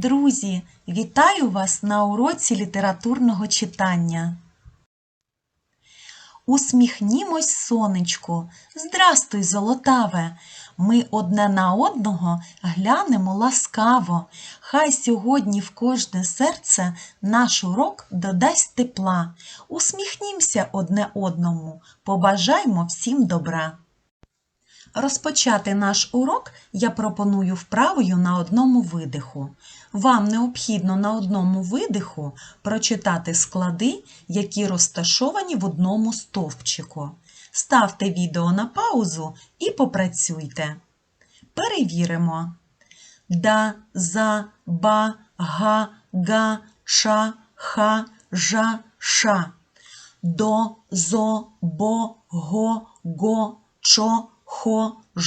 Друзі, вітаю вас на уроці літературного читання. Усміхнімось, сонечку, здрастуй, золотаве. Ми одне на одного глянемо ласкаво. Хай сьогодні в кожне серце наш урок додасть тепла. Усміхнімся одне одному, побажаймо всім добра. Розпочати наш урок я пропоную вправою на одному видиху. Вам необхідно на одному видиху прочитати склади, які розташовані в одному стовпчику. Ставте відео на паузу і попрацюйте. Перевіримо. Да, за, ба, га, га, ша, ха, жа, ша. До, зо, бо, го, го, чо, хо,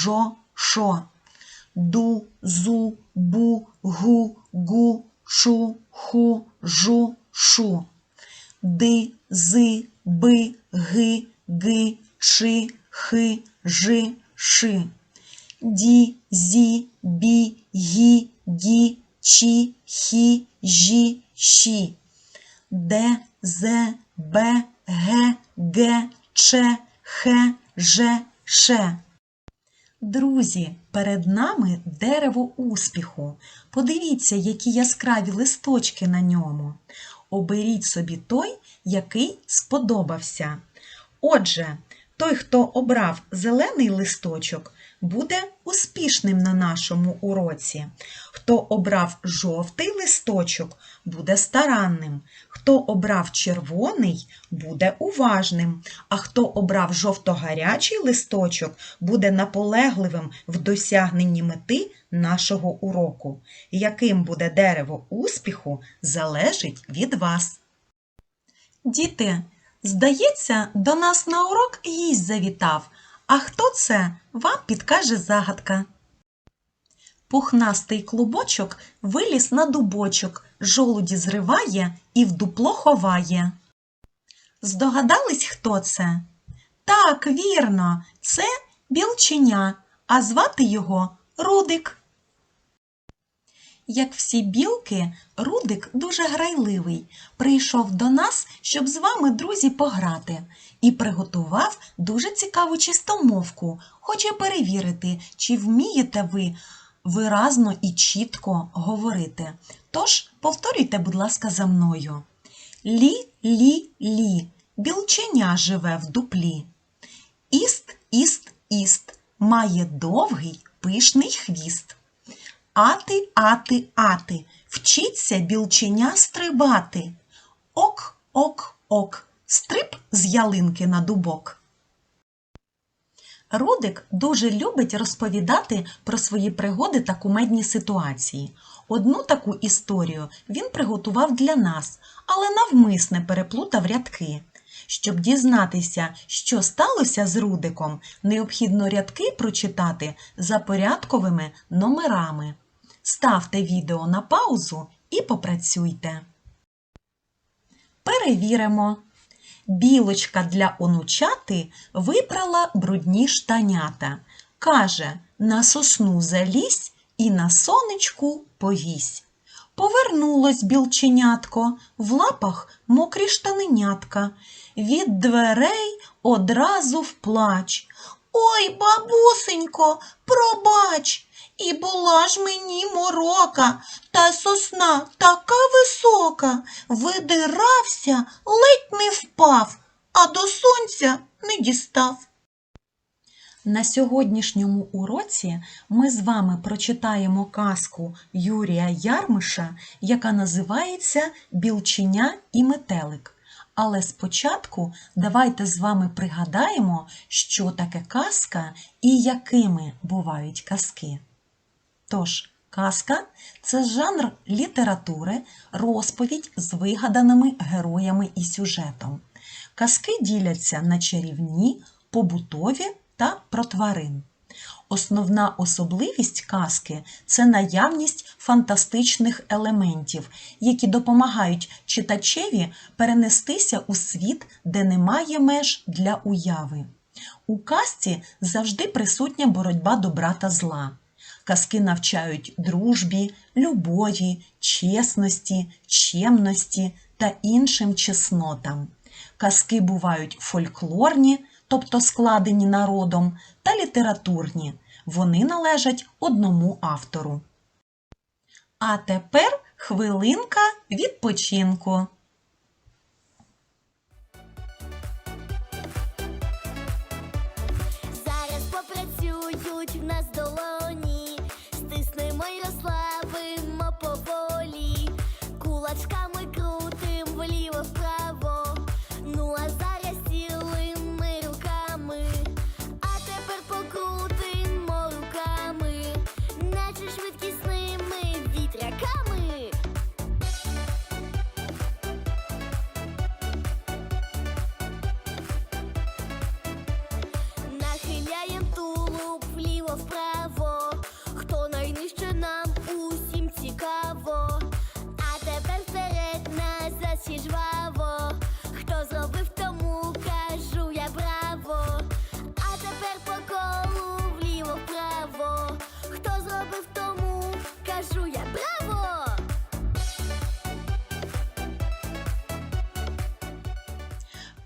жо, шо. Ду, зу, бу, гу, гу, шу, ху, жу, шу. Ди, зи, би, ги, ги, ши, хи, жи, ши. Ді, зі, бі, гі, гі, чі, хі, жі, щі. Д, З, Б, Г, Г, Ч, Х, Ж, Ш. Друзі, перед нами дерево успіху. Подивіться, які яскраві листочки на ньому. Оберіть собі той, який сподобався. Отже, той, хто обрав зелений листочок, буде успішним на нашому уроці. Хто обрав жовтий листочок, буде старанним. Хто обрав червоний, буде уважним. А хто обрав жовто-гарячий листочок, буде наполегливим в досягненні мети нашого уроку. Яким буде дерево успіху, залежить від вас. Діти, здається, до нас на урок гість завітав. А хто це, вам підкаже загадка. Пухнастий клубочок виліз на дубочок, жолуді зриває і в дупло ховає. Здогадались, хто це? Так, вірно, це білченя, а звати його Рудик. Як всі білки, Рудик дуже грайливий. Прийшов до нас, щоб з вами, друзі, пограти, і приготував дуже цікаву чистомовку. Хоче перевірити, чи вмієте ви виразно і чітко говорити. Тож, повторюйте, будь ласка, за мною. Лі-лі-лі, білченя живе в дуплі. Іст, іст, іст, має довгий пишний хвіст. Ати, ати, ати, вчиться білченя стрибати. Ок, ок, ок, стриб з ялинки на дубок. Рудик дуже любить розповідати про свої пригоди та кумедні ситуації. Одну таку історію він приготував для нас, але навмисне переплутав рядки. Щоб дізнатися, що сталося з Рудиком, необхідно рядки прочитати за порядковими номерами. Ставте відео на паузу і попрацюйте. Перевіримо. Білочка для онучати випрала брудні штанята. Каже, на сосну залізь і на сонечку повісь. Повернулось білченятко, в лапах мокрі штаненятка. Від дверей одразу вплач. Ой, бабусенько, пробач, і була ж мені морока, та сосна така висока, видирався, ледь не впав, а до сонця не дістав. На сьогоднішньому уроці ми з вами прочитаємо казку Юрія Ярмиша, яка називається Білченя і метелик. Але спочатку давайте з вами пригадаємо, що таке казка і якими бувають казки. Тож, казка це жанр літератури, розповідь з вигаданими героями і сюжетом. Казки діляться на чарівні, побутові та про тварин. Основна особливість казки це наявність фантастичних елементів, які допомагають читачеві перенестися у світ, де немає меж для уяви. У казці завжди присутня боротьба добра та зла. Казки навчають дружбі, любові, чесності, чемності та іншим чеснотам. Казки бувають фольклорні, тобто складені народом, та літературні. Вони належать одному автору. А тепер хвилинка відпочинку. Зараз попрацюють в нас долоні,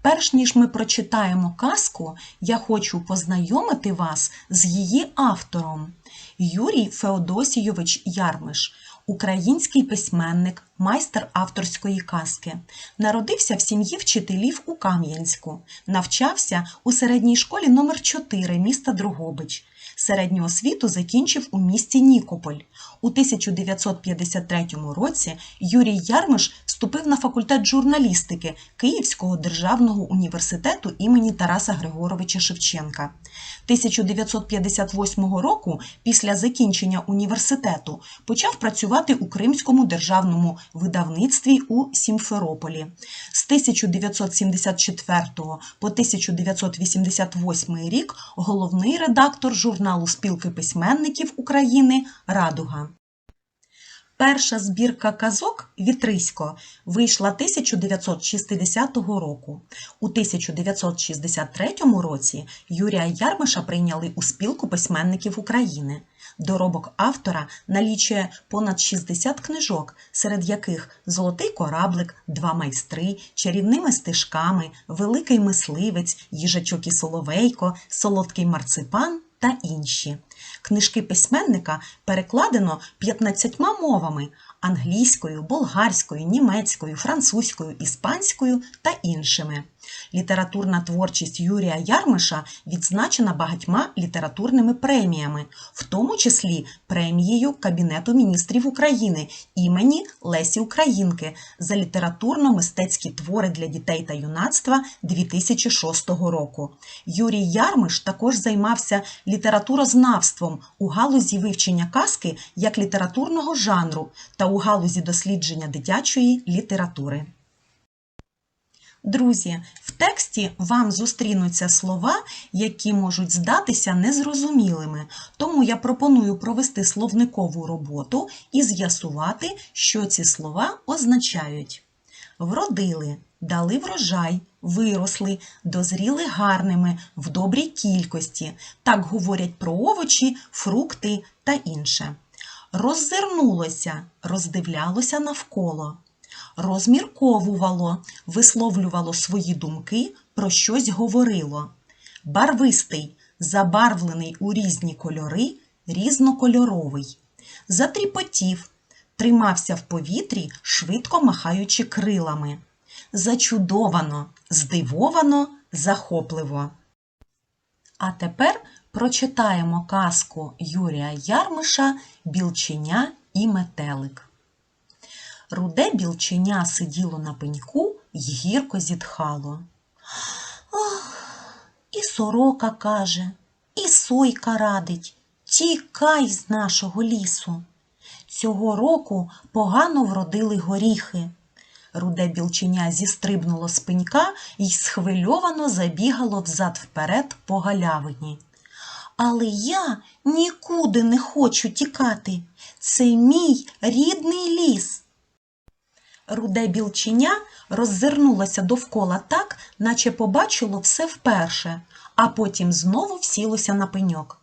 Перш ніж ми прочитаємо казку, я хочу познайомити вас з її автором. Юрій Феодосійович Ярмиш, український письменник, майстер авторської казки. Народився в сім'ї вчителів у Кам'янську. Навчався у середній школі номер 4 міста Другобич. Середню освіту закінчив у місті Нікополь. У 1953 році Юрій Ярмиш вступив на факультет журналістики Київського державного університету імені Тараса Григоровича Шевченка. 1958 року, після закінчення університету, почав працювати у Кримському державному видавництві у Сімферополі. З 1974 по 1988 рік головний редактор журналу Спілки письменників України Радуга. Перша збірка казок Вітрисько вийшла 1960 року. У 1963 році Юрія Ярмиша прийняли у спілку письменників України. Доробок автора налічує понад 60 книжок, серед яких Золотий кораблик, Два майстри, Чарівними стежками, Великий мисливець, Їжачок і Соловейко, Солодкий марципан та інші. Книжки письменника перекладено 15 мовами англійською, болгарською, німецькою, французькою, іспанською та іншими. Літературна творчість Юрія Ярмиша відзначена багатьма літературними преміями, в тому числі премією Кабінету міністрів України імені Лесі Українки за літературно-мистецькі твори для дітей та юнацтва 2006 року. Юрій Ярмиш також займався літературознавством у галузі вивчення казки як літературного жанру та у галузі дослідження дитячої літератури. Друзі, в тексті вам зустрінуться слова, які можуть здатися незрозумілими, тому я пропоную провести словникову роботу і з'ясувати, що ці слова означають. Вродили, дали врожай, виросли, дозріли гарними, в добрій кількості. Так говорять про овочі, фрукти та інше. Роззирнулося, роздивлялося навколо розмірковувало, висловлювало свої думки, про щось говорило. Барвистий, забарвлений у різні кольори, різнокольоровий. Затріпотів, тримався в повітрі, швидко махаючи крилами. Зачудовано, здивовано, захопливо. А тепер прочитаємо казку Юрія Ярмиша Білченя і метелик. Руде білченя сиділо на пеньку й гірко зітхало. Ах, і сорока каже, і сойка радить, тікай з нашого лісу. Цього року погано вродили горіхи. Руде білченя зістрибнуло з пенька й схвильовано забігало взад вперед по галявині. Але я нікуди не хочу тікати. Це мій рідний ліс. Руде білченя роззирнулося довкола так, наче побачило все вперше, а потім знову всілося на пеньок.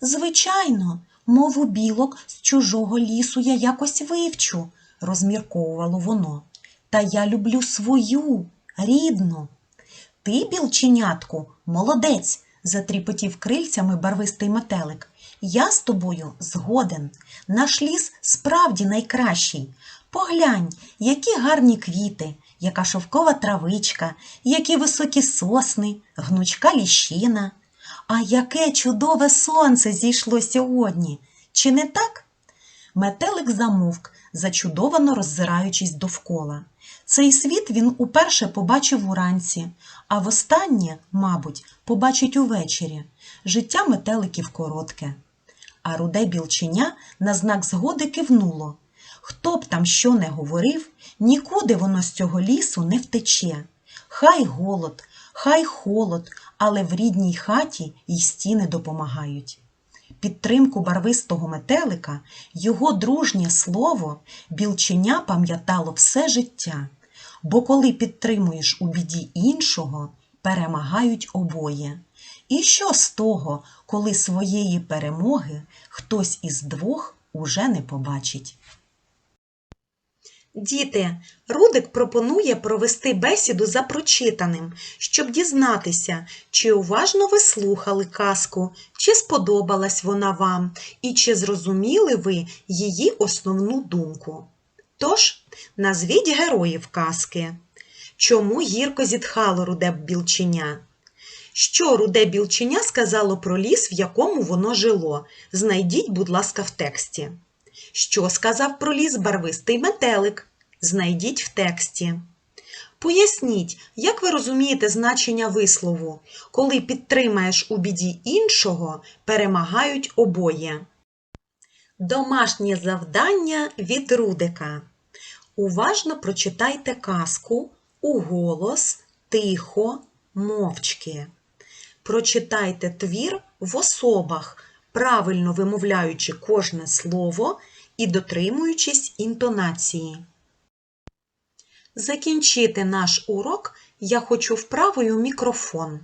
Звичайно, Мову білок з чужого лісу я якось вивчу, розмірковувало воно. Та я люблю свою, рідну. Ти, білченятку, молодець, затріпотів крильцями барвистий метелик. Я з тобою згоден. Наш ліс справді найкращий. Поглянь, які гарні квіти, яка шовкова травичка, які високі сосни, гнучка ліщина. А яке чудове сонце зійшло сьогодні. Чи не так? Метелик замовк, зачудовано роззираючись довкола. Цей світ він уперше побачив уранці, а востаннє, мабуть, побачить увечері. Життя метеликів коротке. А руде білченя на знак згоди кивнуло. Хто б там що не говорив, нікуди воно з цього лісу не втече. Хай голод, хай холод, але в рідній хаті й стіни допомагають. Підтримку барвистого метелика, його дружнє слово білченя пам'ятало все життя, бо коли підтримуєш у біді іншого, перемагають обоє. І що з того, коли своєї перемоги хтось із двох уже не побачить? Діти, Рудик пропонує провести бесіду за прочитаним, щоб дізнатися, чи уважно ви слухали казку, чи сподобалась вона вам, і чи зрозуміли ви її основну думку. Тож, назвіть героїв казки. Чому гірко зітхало руде білченя? Що руде білченя сказало про ліс, в якому воно жило? Знайдіть, будь ласка, в тексті. Що сказав про ліс барвистий метелик? Знайдіть в тексті. Поясніть, як ви розумієте значення вислову, коли підтримаєш у біді іншого, перемагають обоє. Домашнє завдання від Рудика. Уважно прочитайте казку уголос, тихо, мовчки. Прочитайте твір в особах, правильно вимовляючи кожне слово і дотримуючись інтонації. Закінчити наш урок я хочу вправою мікрофон.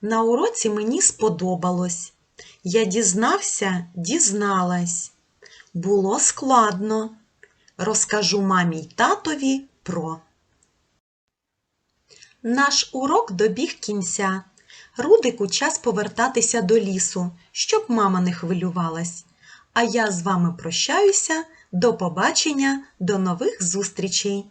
На уроці мені сподобалось. Я дізнався, дізналась. Було складно. Розкажу мамі й татові про. Наш урок добіг кінця. Рудику час повертатися до лісу, щоб мама не хвилювалась. А я з вами прощаюся. До побачення, до нових зустрічей!